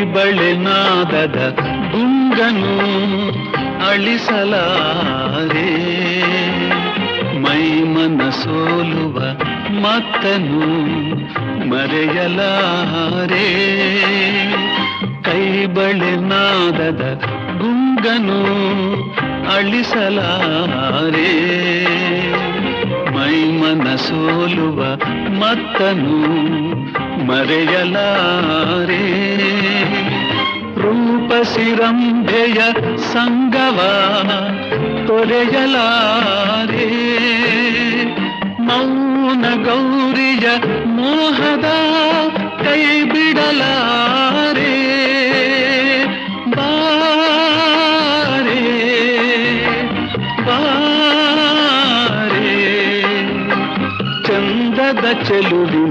ಬಳೆನಾದದ ಗುಂಗನು ಅಳಿಸಲಾರೆ. ಮೈ ಮನ ಸೋಲುವ ಮತ್ತನು ಮರೆಯಲಾರೆ. ಕೈ ಬಳೆನಾದದ ಗುಂಗನು ಅಳಿಸಲಾರೆ. ಮೈ ಮನ ಸೋಲುವ ಮತ್ತನು ಮರೆಯಲಾರೆ ರೂಪಸಿರಂಭೆಯ ಸಂಗವ ತೊರೆಯಲಾರೆ ಮೌನ ಗೌರಿಯ ಮೋಹದ ಕೈ ಬಿಡಲಾರೆ ಬಾರೆ ಬಾರೆ ಚಂದದ ಚೆಲುವಿ